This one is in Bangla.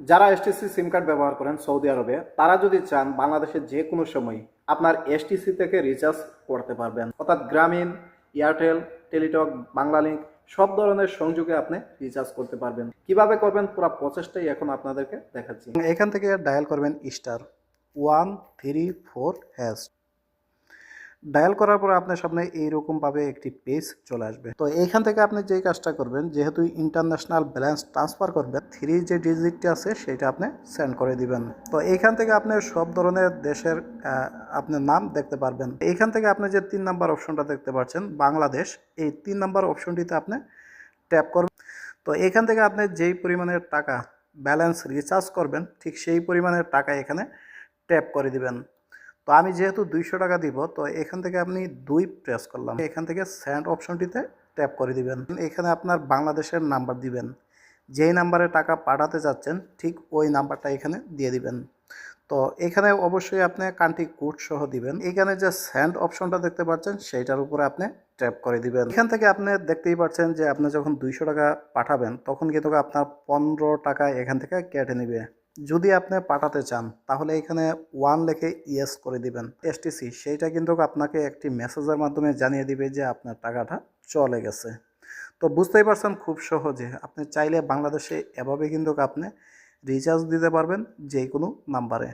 যারা এসটিসি সিম কার্ড ব্যবহার করেন সৌদি আরবে, তারা যদি চান বাংলাদেশের যে কোনো সময় আপনার এসটিসি থেকে রিচার্জ করতে পারবেন। অর্থাৎ গ্রামীণ, এয়ারটেল, টেলিটক, বাংলালিংক, সব ধরনের সংযোগে আপনি রিচার্জ করতে পারবেন। কীভাবে করবেন পুরো প্রসেসটাই এখন আপনাদেরকে দেখাচ্ছি। এখান থেকে ডায়াল করবেন star one three four hash dial করার পর আপনার সামনে এইরকমভাবে একটি পেজ চলে আসবে। তো এইখান থেকে আপনি যেই কাজটা করবেন, যেহেতু ইন্টারন্যাশনাল ব্যালেন্স ট্রান্সফার করবেন থ্রি যে ডিজিটটি আছে সেটা আপনি সেন্ড করে দিবেন। তো এইখান থেকে আপনি সব ধরনের দেশের আপনার নাম দেখতে পারবেন। এইখান থেকে আপনি যে তিন নাম্বার অপশনটা দেখতে পাচ্ছেন, বাংলাদেশ, এই তিন নাম্বার অপশনটিতে আপনি ট্যাপ করবেন। তো এখান থেকে আপনি যেই পরিমাণের টাকা ব্যালেন্স রিচার্জ করবেন, ঠিক সেই পরিমাণের টাকা এখানে ট্যাপ করে দিবেন। তো আমি যেহেতু দুইশো টাকা দিব, তো এখান থেকে আপনি দুই প্রেস করলাম। এখান থেকে স্যান্ড অপশনটিতে ট্যাপ করে দিবেন। এখানে আপনার বাংলাদেশের নাম্বার দিবেন। যেই নাম্বারে টাকা পাঠাতে যাচ্ছেন, ঠিক ওই নাম্বারটা এখানে দিয়ে দিবেন। তো এখানে অবশ্যই আপনি কান্ট্রি কোড সহ দিবেন। এখানে যে স্যান্ড অপশনটা দেখতে পাচ্ছেন, সেইটার উপরে আপনি ট্যাপ করে দিবেন। এখান থেকে আপনি দেখতেই পাচ্ছেন যে আপনি যখন দুইশো টাকা পাঠাবেন, তখন কিন্তু আপনার পনেরো টাকা এখান থেকে কেটে নেবে। যদি আপনি পাঠাতে চান, তাহলে এখানে ওয়ান লেখে ইয়েস করে দিবেন। এসটিসি সেইটা কিন্তু আপনাকে একটি মেসেজের মাধ্যমে জানিয়ে দিবে যে আপনার টাকাটা চলে গেছে। তো বুঝতেই পারছেন খুব সহজে, আপনি চাইলে বাংলাদেশে এভাবে কিন্তু আপনি রিচার্জ দিতে পারবেন যে কোনো নাম্বারে